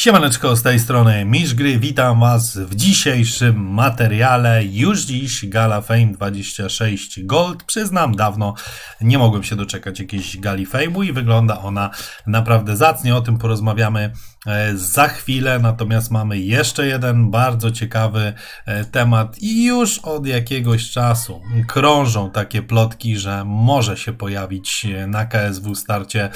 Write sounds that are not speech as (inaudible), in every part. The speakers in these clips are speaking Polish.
Siemaneczko, z tej strony Misz Gry, witam Was w dzisiejszym materiale. Już dziś Gala Fame 26 Gold. Przyznam, dawno nie mogłem się doczekać jakiejś Gali Fame'u i wygląda ona naprawdę zacnie. O tym porozmawiamy e, za chwilę, natomiast mamy jeszcze jeden bardzo ciekawy e, temat i już od jakiegoś czasu krążą takie plotki, że może się pojawić na KSW starcie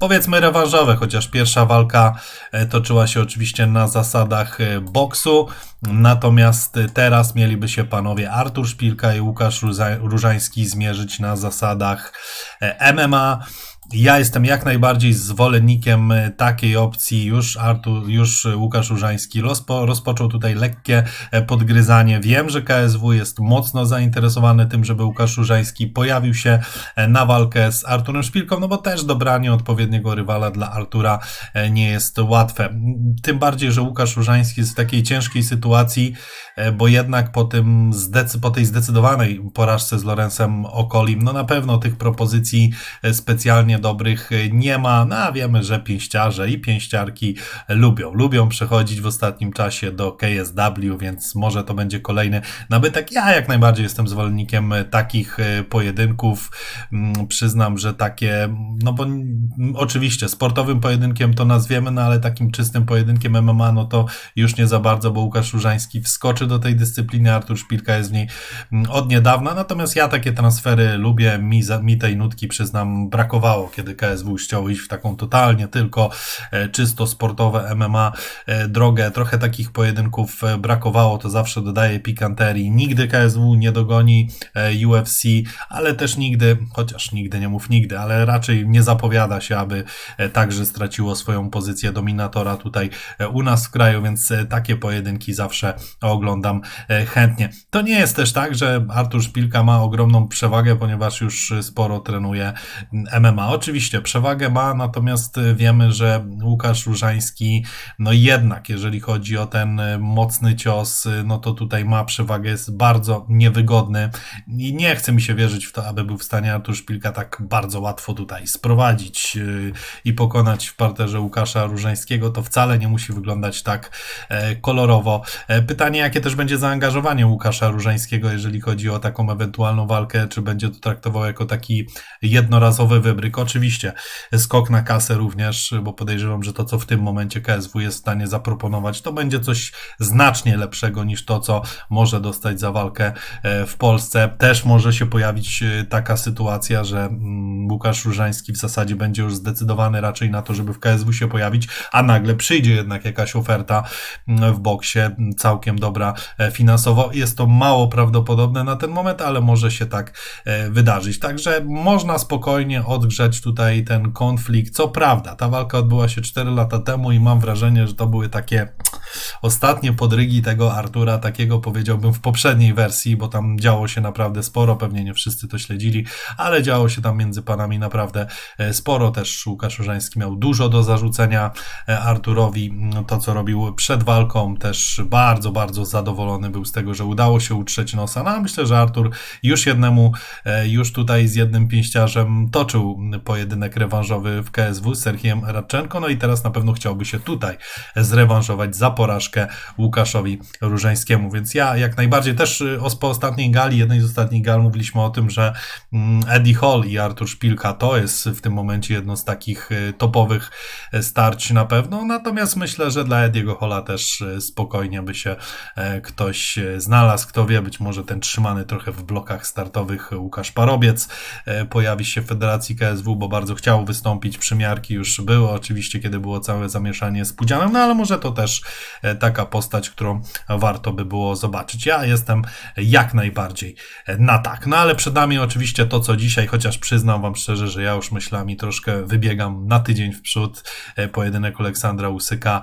powiedzmy rewanżowe, chociaż pierwsza walka e, toczyła się oczywiście na zasadach e, boksu, natomiast teraz mieliby się panowie Artur Szpilka i Łukasz Różański zmierzyć na zasadach e, MMA. Ja jestem jak najbardziej zwolennikiem e, takiej opcji. Już Artur, już Łukasz Urzański rozpo, rozpoczął tutaj lekkie e, podgryzanie. Wiem, że KSW jest mocno zainteresowany tym, żeby Łukasz Urzański pojawił się e, na walkę z Arturem Szpilką, no bo też dobranie odpowiedniego rywala dla Artura nie jest łatwe. Tym bardziej, że Łukasz Urzański jest w takiej ciężkiej sytuacji, bo jednak po, tym zdecy, po tej zdecydowanej porażce z Lorenzem Okolim, no na pewno tych propozycji specjalnie dobrych nie ma, no a wiemy, że pięściarze i pięściarki lubią, lubią przechodzić w ostatnim czasie do KSW, więc może to będzie kolejny nabytek. Ja jak najbardziej jestem zwolennikiem takich e, pojedynków. Mm, przyznam, że takie, no bo oczywiście sportowym pojedynkiem to nazwiemy, no ale takim czystym pojedynkiem MMA, no to już nie za bardzo, bo Łukasz Różański wskoczy do tej dyscypliny, Artur Szpilka jest w niej mm, od niedawna, natomiast ja takie transfery lubię, mi, mi tej nutki przyznam brakowało kiedy KSW chciał iść w taką totalnie tylko e, czysto sportowe MMA e, drogę. Trochę takich pojedynków e, brakowało, to zawsze dodaje pikanterii. Nigdy KSW nie dogoni UFC, ale też nigdy, chociaż nigdy nie mów nigdy, ale raczej nie zapowiada się, aby także straciło swoją pozycję dominatora tutaj u nas w kraju, więc takie pojedynki zawsze oglądam chętnie. To nie jest też tak, że Artur Szpilka ma ogromną przewagę, ponieważ już sporo trenuje MMA. Oczywiście przewagę ma, natomiast wiemy, że Łukasz Różański, no jednak, jeżeli chodzi o ten mocny cios, no to tutaj ma przewagę, jest bardzo niewygodny i nie chce mi się wierzyć w to, aby był w stanie Artur Szpilka tak bardzo łatwo tutaj sprowadzić i pokonać w parterze Łukasza Różańskiego. To wcale nie musi wyglądać tak e, kolorowo. E, pytanie, jakie też będzie zaangażowanie Łukasza Różańskiego, jeżeli chodzi o taką ewentualną walkę, czy będzie to traktował jako taki jednorazowy wybryk. Oczywiście skok na kasę również, bo podejrzewam, że to, co w tym momencie KSW jest w stanie zaproponować, to będzie coś znacznie lepszego niż to, co może dostać za walkę e, w Polsce. Też może się pojawić e, taka sytuacja, że mm, Łukasz Różański w zasadzie będzie już zdecydowany raczej na to, żeby w KSW się pojawić, a nagle przyjdzie jednak jakaś oferta mm, w boksie całkiem dobra e, finansowo. Jest to mało prawdopodobne na ten moment, ale może się tak wydarzyć. Także można spokojnie odgrzać tutaj ten konflikt. Co prawda, ta walka odbyła się 4 lata temu i mam wrażenie, że to były takie ostatnie podrygi tego Artura, takiego powiedziałbym w poprzedniej wersji, bo tam działo się naprawdę sporo, pewnie nie wszyscy to śledzili, ale działo się tam między panami naprawdę e, sporo. Też Łukasz Żański miał dużo do zarzucenia e, Arturowi. No, to, co robił przed walką, też bardzo, bardzo zadowolony był z tego, że udało się utrzeć nosa. No, myślę, że Artur już jednemu, e, już tutaj z jednym pięściarzem toczył pojedynek rewanżowy w KSW z Serhiem Radczenko, no i teraz na pewno chciałby się tutaj zrewanżować za porażkę Łukaszowi Różańskiemu, więc ja jak najbardziej też y, po ostatniej gali, jednej z ostatnich gal mówiliśmy o tym, że mm, Eddie Hall i Artur Szpilka to jest w tym momencie jedno z takich y, topowych y, starć na pewno, natomiast myślę, że dla Ediego Halla też spokojnie by się e, ktoś znalazł, kto wie, być może ten trzymany trochę w blokach startowych Łukasz Parobiec e, pojawi się w Federacji KSW, bo bardzo chciał wystąpić, przymiarki już były oczywiście, kiedy było całe zamieszanie z Pudzianem, no ale może to też e, taka postać, którą warto by było zobaczyć. Ja jestem jak najbardziej na tak. No ale przed nami oczywiście to, co dzisiaj, chociaż przyznam wam szczerze, że ja już myślami troszkę wybiegam na tydzień w przód. E, pojedynek Aleksandra Usyka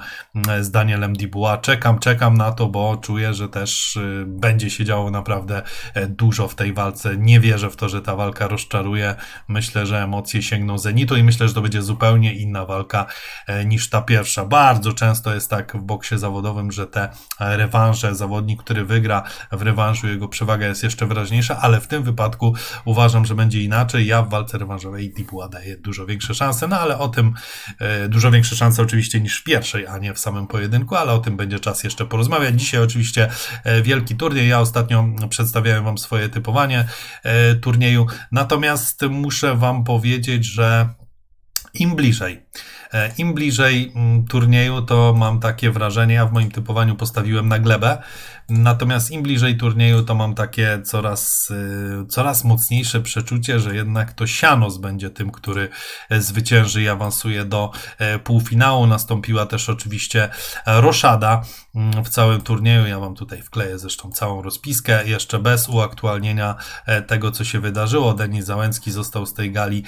z Danielem Dibuła. Czekam, czekam na to, bo czuję, że też będzie się działo naprawdę e, dużo w tej walce. Nie wierzę w to, że ta walka rozczaruje. Myślę, że emocje sięgną zenitu i myślę, że to będzie zupełnie inna walka e, niż ta pierwsza. Bardzo często jest tak w boksie zawodowym, że te rewanże, zawodnik, który wygra w rewanżu, jego przewaga jest jeszcze wyraźniejsza, ale w tym wypadku uważam, że będzie inaczej. Ja w walce rewanżowej Dibuła daję dużo większe szanse, no ale o tym e, dużo większe szanse oczywiście niż w pierwszej, a nie w samym pojedynku, ale o tym będzie czas jeszcze porozmawiać. Dzisiaj oczywiście e, wielki turniej. Ja ostatnio przedstawiałem Wam swoje typowanie e, turnieju, natomiast muszę Wam powiedzieć, że im bliżej E, Im bliżej mm, turnieju, to mam takie wrażenie, ja w moim typowaniu postawiłem na glebę, natomiast im bliżej turnieju, to mam takie coraz, y, coraz mocniejsze przeczucie, że jednak to Sianos będzie tym, który e, zwycięży i awansuje do e, półfinału. Nastąpiła też oczywiście roszada mm, w całym turnieju. Ja wam tutaj wkleję zresztą całą rozpiskę, jeszcze bez uaktualnienia tego, co się wydarzyło. Denis Załęcki został z tej gali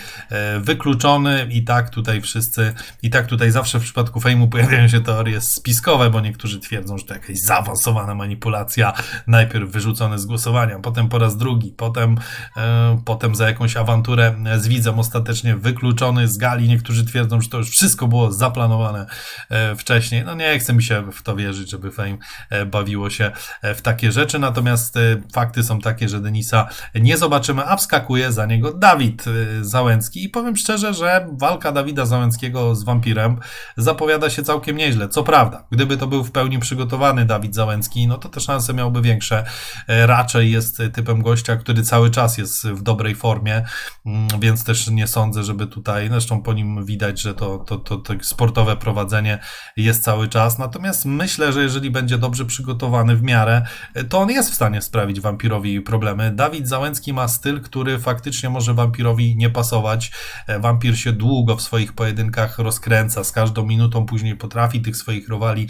wykluczony i tak tutaj wszyscy i tak tutaj zawsze w przypadku fejmu pojawiają się teorie spiskowe, bo niektórzy twierdzą, że to jakaś zaawansowana manipulacja, najpierw wyrzucony z głosowania, potem po raz drugi, potem, e, potem za jakąś awanturę z widzem ostatecznie wykluczony z gali. Niektórzy twierdzą, że to już wszystko było zaplanowane e, wcześniej. No nie chce mi się w to wierzyć, żeby fame e, bawiło się e, w takie rzeczy, natomiast e, fakty są takie, że Denisa nie zobaczymy, a wskakuje za niego Dawid Załęcki i powiem szczerze, że walka Dawida Załęckiego z wampirem zapowiada się całkiem nieźle. Co prawda, gdyby to był w pełni przygotowany Dawid Załęcki, no to te szanse miałby większe. E, raczej jest typem gościa, który cały czas jest w dobrej formie, mm, więc też nie sądzę, żeby tutaj, zresztą po nim widać, że to, to, to, to sportowe prowadzenie jest cały czas. Natomiast myślę, że jeżeli będzie dobrze przygotowany w miarę, e, to on jest w stanie sprawić wampirowi problemy. Dawid Załęcki ma styl, który faktycznie może wampirowi nie pasować. E, wampir się długo w swoich pojedynkach rozkręca, z każdą minutą później potrafi tych swoich rowali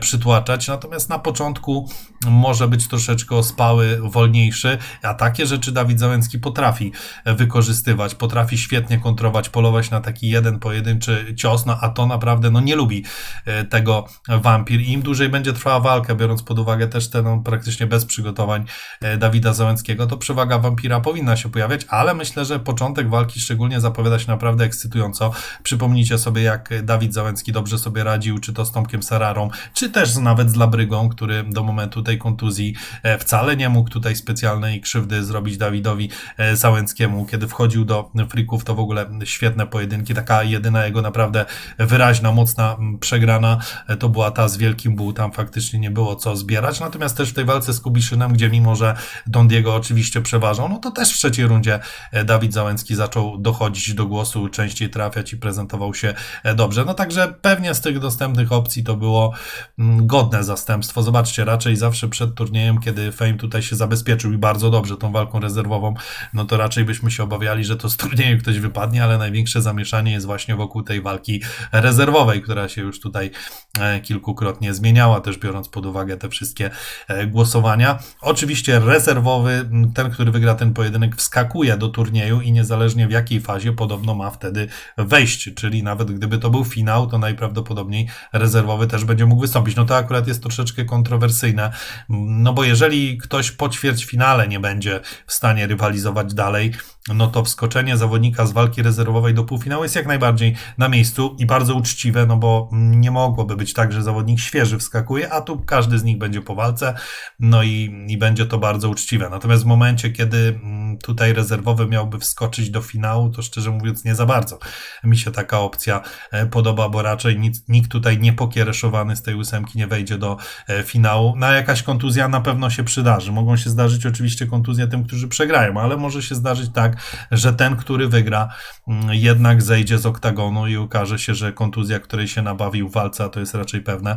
przytłaczać, natomiast na początku może być troszeczkę ospały, wolniejszy, a takie rzeczy Dawid Załęcki potrafi e, wykorzystywać, potrafi świetnie kontrować, polować na taki jeden pojedynczy cios, no a to naprawdę no, nie lubi e, tego wampir i im dłużej będzie trwała walka, biorąc pod uwagę też ten no, praktycznie bez przygotowań Dawida Załęckiego, to przewaga wampira powinna się pojawiać, ale myślę, że początek walki szczególnie zapowiada się naprawdę ekscytująco. Przypomnijcie sobie, jak Dawid Załęcki dobrze sobie radził, czy to z Tomkiem Sararą, czy też nawet z Labrygą, który do momentu tej kontuzji e, wcale nie mógł tutaj specjalnej krzywdy zrobić Dawidowi e, Załęckiemu. Kiedy wchodził do frików, to w ogóle świetne pojedynki. Taka jedyna jego naprawdę wyraźna, mocna przegrana e, to była ta z Wielkim Buł. Tam faktycznie nie było co zbierać. Natomiast też w tej walce z Kubiszynem, gdzie mimo, że Don Diego oczywiście przeważał, no to też w trzeciej rundzie Dawid Załęcki zaczął dochodzić do głosu, częściej trafiać i prezentował się dobrze. No także pewnie z tych dostępnych opcji to było mm, godne zastępstwo. Zobaczcie, raczej zawsze przed turniejem, kiedy Fame tutaj się zabezpieczył i bardzo dobrze tą walką rezerwową, no to raczej byśmy się obawiali, że to z turnieju ktoś wypadnie, ale największe zamieszanie jest właśnie wokół tej walki rezerwowej, która się już tutaj e, kilkukrotnie zmieniała, też biorąc pod uwagę te wszystkie e, głosowania. Oczywiście rezerwowy, ten, który wygra ten pojedynek, wskakuje do turnieju i niezależnie w jakiej fazie podobno ma wtedy wejść, czyli nawet gdyby to był finał, to najprawdopodobniej rezerwowy też będzie mógł wystąpić. No to akurat jest troszeczkę kontrowersyjne, no bo jeżeli ktoś po ćwierćfinale nie będzie w stanie rywalizować dalej, no to wskoczenie zawodnika z walki rezerwowej do półfinału jest jak najbardziej na miejscu i bardzo uczciwe, no bo nie mogłoby być tak, że zawodnik świeży wskakuje, a tu każdy z nich będzie po walce, no i, i będzie to bardzo uczciwe. Natomiast w momencie, kiedy tutaj rezerwowy miałby wskoczyć do finału, to szczerze mówiąc nie za bardzo mi się taka opcja e, podoba, bo raczej nikt, nikt tutaj niepokiereszowany z tej ósemki nie wejdzie do e, finału. Na no, jakaś kontuzja na pewno się przydarzy. Mogą się zdarzyć oczywiście kontuzje tym, którzy przegrają, ale może się zdarzyć tak, że ten, który wygra, mm, jednak zejdzie z oktagonu i ukaże się, że kontuzja, której się nabawił w walce, a to jest raczej pewne,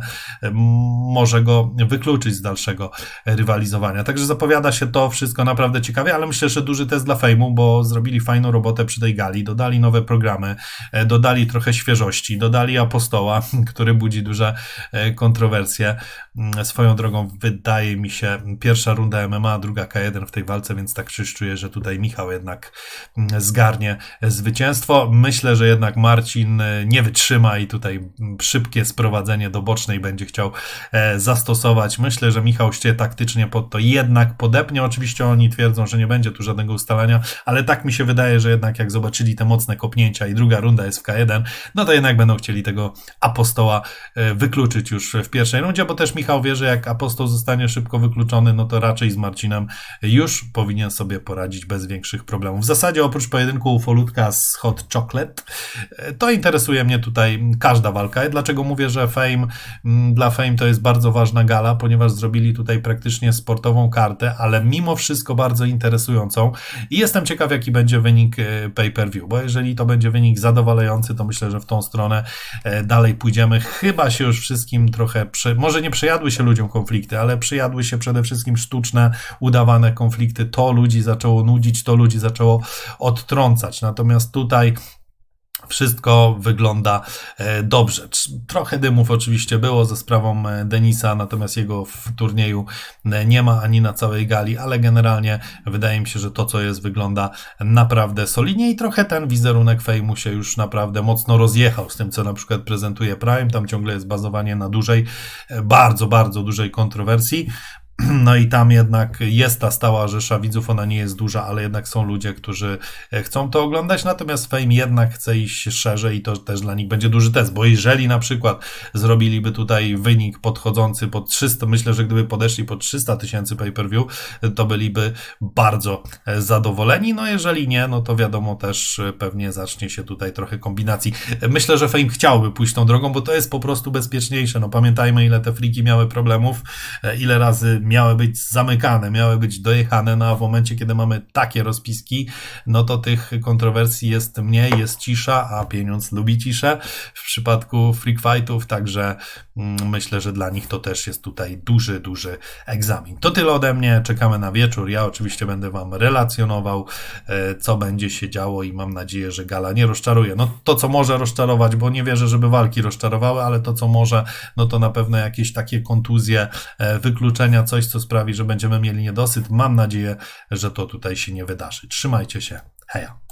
może go wykluczyć z dalszego rywalizowania. Także zapowiada się to wszystko naprawdę ciekawie, ale myślę, że duży test dla fejmu, bo zrobili fajną robotę przy tej gali, dodali nowe programy, e, dodali trochę świeżości, dodali apostoła, (laughs) który budzi duże e, kontrowersje. Mm, swoją drogą wydaje mi się pierwsza runda MMA, druga K1 w tej walce, więc tak czuję, że tutaj Michał jednak Mm, zgarnie zwycięstwo. Myślę, że jednak Marcin e, nie wytrzyma i tutaj szybkie sprowadzenie do bocznej będzie chciał e, zastosować. Myślę, że Michał Ście taktycznie pod to jednak podepnie. Oczywiście oni twierdzą, że nie będzie tu żadnego ustalania, ale tak mi się wydaje, że jednak jak zobaczyli te mocne kopnięcia i druga runda jest w K1, jeden, no to jednak będą chcieli tego apostoła e, wykluczyć już w pierwszej rundzie, bo też Michał wie, że jak apostoł zostanie szybko wykluczony, no to raczej z Marcinem już powinien sobie poradzić bez większych problemów. W zasadzie oprócz pojedynku ufolutka z Hot Chocolate, e, to interesuje mnie tutaj każda walka. Dlaczego mówię, że Fame mm, dla Fame to jest bardzo ważna gala, ponieważ zrobili tutaj praktycznie sportową kartę, ale mimo wszystko bardzo interesującą i jestem ciekaw, jaki będzie wynik e, pay-per-view, bo jeżeli to będzie wynik zadowalający, to myślę, że w tą stronę e, dalej pójdziemy. Chyba się już wszystkim trochę, prze... może nie przejadły się ludziom konflikty, ale przyjadły się przede wszystkim sztuczne, udawane konflikty. To ludzi zaczęło nudzić, to ludzi zaczęło odtrącać. Natomiast tutaj wszystko wygląda e, dobrze. Trochę dymów oczywiście było ze sprawą e, Denisa, natomiast jego w turnieju e, nie ma ani na całej gali, ale generalnie wydaje mi się, że to co jest wygląda naprawdę solidnie i trochę ten wizerunek fejmu się już naprawdę mocno rozjechał z tym, co na przykład prezentuje Prime. Tam ciągle jest bazowanie na dużej, bardzo, bardzo dużej kontrowersji. (clears throat) No i tam jednak jest ta stała rzesza widzów, ona nie jest duża, ale jednak są ludzie, którzy e, chcą to oglądać, natomiast Fame jednak chce iść szerzej i to też dla nich będzie duży test, bo jeżeli na przykład zrobiliby tutaj wynik podchodzący pod 300, myślę, że gdyby podeszli pod 300 tysięcy pay-per-view, to byliby bardzo e, zadowoleni, no jeżeli nie, no to wiadomo też e, pewnie zacznie się tutaj trochę kombinacji. Myślę, że Fame chciałby pójść tą drogą, bo to jest po prostu bezpieczniejsze, no pamiętajmy ile te friki miały problemów, ile razy miały być zamykane, miały być dojechane, no a w momencie, kiedy mamy takie rozpiski, no to tych kontrowersji jest mniej, jest cisza, a pieniądz lubi ciszę w przypadku freak fightów, także mm, myślę, że dla nich to też jest tutaj duży, duży egzamin. To tyle ode mnie, czekamy na wieczór, ja oczywiście będę Wam relacjonował, e, co będzie się działo i mam nadzieję, że gala nie rozczaruje. No to, co może rozczarować, bo nie wierzę, żeby walki rozczarowały, ale to, co może, no to na pewno jakieś takie kontuzje, e, wykluczenia, coś, co sprawi, że będziemy mieli niedosyt. Mam nadzieję, że to tutaj się nie wydarzy. Trzymajcie się. Heja.